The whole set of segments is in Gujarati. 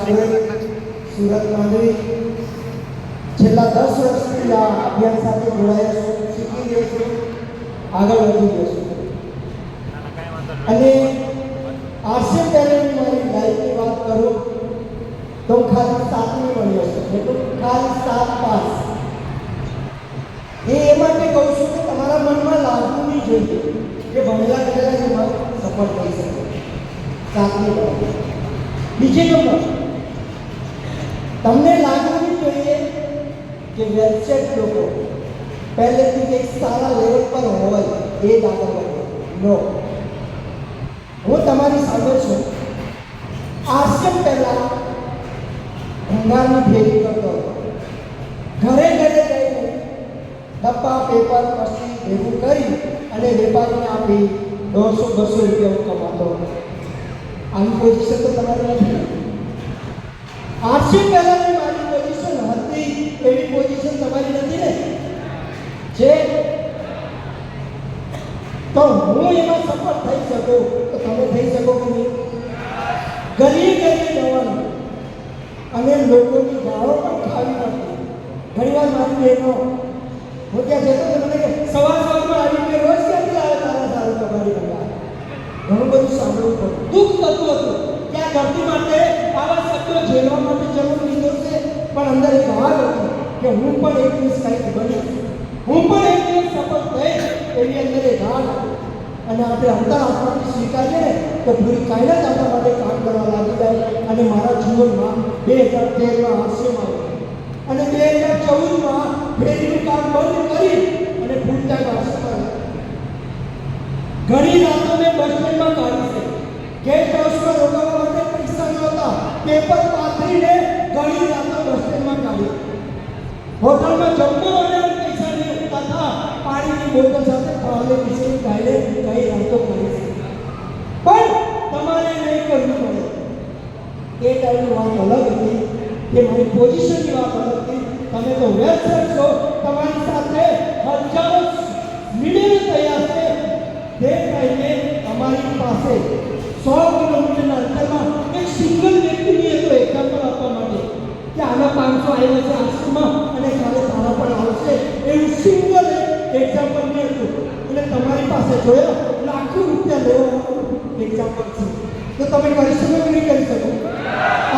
સુરત સુરત માંડવી છેલ્લા દસ વર્ષથી આ અભિયાન સાથે જોડાયા છું. શીખી ગયો છું. આગળ વધી ગયો છું. અને આરસી પહેલાની મારી લાઈફની વાત કરું તો હું ખાલી સાતમી મળ્યો છું. એટલે ખાલી સાત પાસ. એ એ માટે કહું છું કે તમારા મનમાં લાગવું નહીં જોઈએ કે ભણેલા ગયેલા એમાં સફળ થઈ શકે. સાતમી બીજી નંબર. તમને લાગવું જોઈએ કે વેબસાઇટ લોકો પહેલેથી કંઈક સારા લેવલ પર હોય એ જ આગળ નો હું તમારી સામે છું. આશ્રમ પહેલાં ભંગારની ભેગી કરતો ઘરે ઘરે જઈને ડબ્બા, પેપર પછી ભેગું કરી અને વેપારીને આપી દોઢસો, બસો રૂપિયા હું કમાતો આવી પોઝિશન તો તમારે નથી. આઠસો પહેલાંની મારી પોઝિશન હતી, એવી પોઝિશન તમારી નથી ને? જે તો હું એમાં સફળ થઈ શકું? તો તમે થઈ શકો કે નહીં? ગલી ગલી જવાનું. અને લોકોની ગાળો પણ ખાવી પડતી. ઘણીવાર મારી બહેનો, હું ત્યાં જતો તો મને સવાર સવારમાં આવીને રોજ ક્યાંથી આવે તારા સારું તમારી ઘણું બધું સાંભળવું પડતું. દુઃખ થતું હતું. ધરતી માટે આવા શબ્દો ઝેલવા માટે જન્મ લીધો છે પણ અંદર એક ભાગ હતો કે હું પણ એક દિવસ કંઈક બનીશ. હું પણ એક દિવસ સફળ થઈશ એની અંદર એ ભાગ હતો. અને આપણે અંતર આપવાથી સ્વીકારીએ ને, તો પૂરી કાયદા જ આપણા માટે કામ કરવા લાગી જાય અને મારા જીવનમાં બે હજાર તેરમાં હાસ્યમાં અને બે હજાર ચૌદમાં ફેરીનું કામ બંધ કરી અને ફૂલ ટાઈમ હાસ્યમાં ઘણી રાતો મેં બસ સ્ટેન્ડમાં કાઢી છે. ગેસ્ટ પેપર પાથરીને ઘણી રાતો હોસ્ટેલમાં કાઢી હોટલમાં જમવા માટે પૈસા નહીં તથા પાણીની બોટલ સાથે ખાવાને બિસ્કિટ ખાઈને કઈ રાતો કરી પણ તમારે નહીં કરવું પડે. એ ટાઈમની વાત અલગ હતી કે મારી પોઝિશનની વાત અલગ હતી. તમે તો વ્યસ્ત છો. તમારી સાથે હજારો મિલિયન તૈયાર છે. તે ટાઈમે અમારી પાસે સો કિલોમીટરના અંતરમાં એક સિંગલ વ્યક્તિની હતો એક્ઝામ્પલ આપવા માટે કે આના પાંચસો આવ્યા છે આશ્રમમાં અને કાલે તારા પણ આવશે એવું સિંગલ એક્ઝામ્પલ નહીં હતું એટલે તમારી પાસે જોયો લાખો રૂપિયા લેવો એક્ઝામ્પલ છે તો તમે કરી શકો કે નહીં કરી શકો?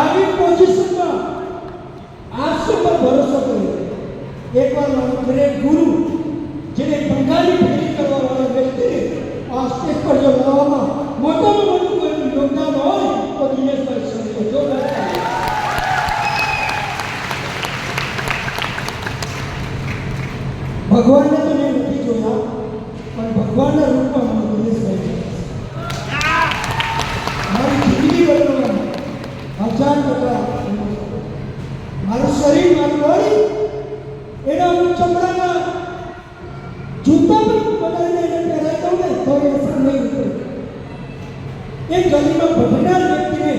આવી પોઝિશનમાં આશ્રમ પર ભરોસો કર્યો એકવાર ગ્રેટ ગુરુ, જેને બંગાળી ફેરી કરવા વાળા વ્યક્તિને આ સ્ટેજ પર જો લાવવામાં મોટામાં મોટું કોઈ યોગદાન હોય, તો દિનેશભાઈ સંતો જો ભગવાનને તો મેં નથી જોયા. પણ ભગવાનના રૂપમાં મને દિનેશભાઈ થાય. મારી જિંદગી બદલવામાં હજાર ટકા મારું શરીર, મારું બોડી એના હું ચમડાના જૂતા પણ બદલીને એને પહેરાવી દઉં ને, તો એ નહીં ઉતરે. એ ગલીમાં ભટનાર વ્યક્તિને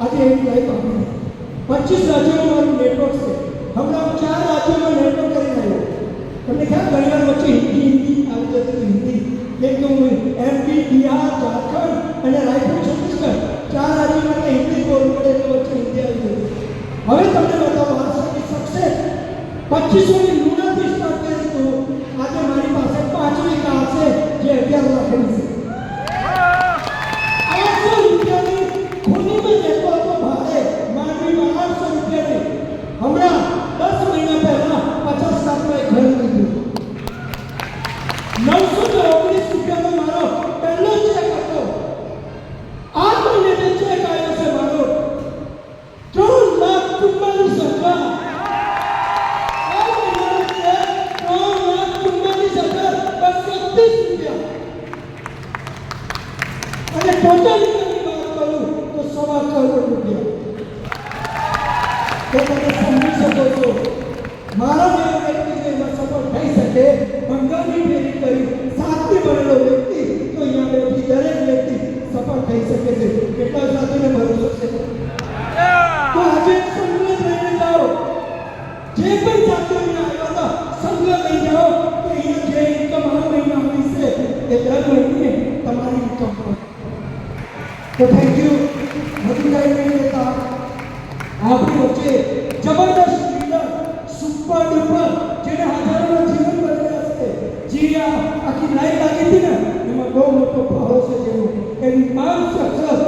આજે એવી લાઈફ આપી પચીસ રાજ્યોમાં મારું નેટવર્ક છે. હમણાં ચાર રાજ્યોમાં નેટવર્ક કરી આવ્યો. તમને ખ્યાલ, ઘણી વાર વચ્ચે હિન્દી હતી હિન્દી હું એમપી બિહાર, ઝારખંડ અને રાયપુર, છત્તીસગઢ ચાર રાજ્યોમાં માટે હિન્દી બોલવું પડે એટલે વચ્ચે હિન્દી આવી હવે તમને બતાવો માણસોની સક્સેસ પચીસોની લુણાથી સ્ટાર્ટ કરી તો આજે મારી પાસે પાંચમી કાર છે જે અગિયાર લાખની છે આઠસો રૂપિયાની ખુલ્લીમાં જતો હતો ભાડે માંડવીમાં આઠસો રૂપિયાની હમણાં દસ મહિના પહેલા પચાસ લાખમાં એક ઘર લીધું નવસો ને ઓગણીસ રૂપિયાનો મારો પહેલો ચેક હતો આ મહિને જે ચેક આવ્યો છે મારો ત્રણ લાખ ચુમ્માલીસ હજાર આ મહિનાનો ચેક ત્રણ લાખ ચુમ્માલીસ હજાર બસો ત્રીસ રૂપિયા અને રૂપિયા સમજી શકો છો મારા જેવો વ્યક્તિ સફળ થઈ શકે બંગાળની ફેરી કરી સાતમી ભણેલો વ્યક્તિ તો દરેક વ્યક્તિ સફળ થઈ શકે છે. તો થેન્ક યુ કઈ નહીં લેતા આપણી વચ્ચે જબરદસ્ત લીડર સુપર ડુપર જેને હજારોના જીવન બદલ્યા છે. જે આખી લાઈફ લાગી હતી ને? એમાં બહુ મોટો ફાળો છે જેનો. એની માન શખ્સ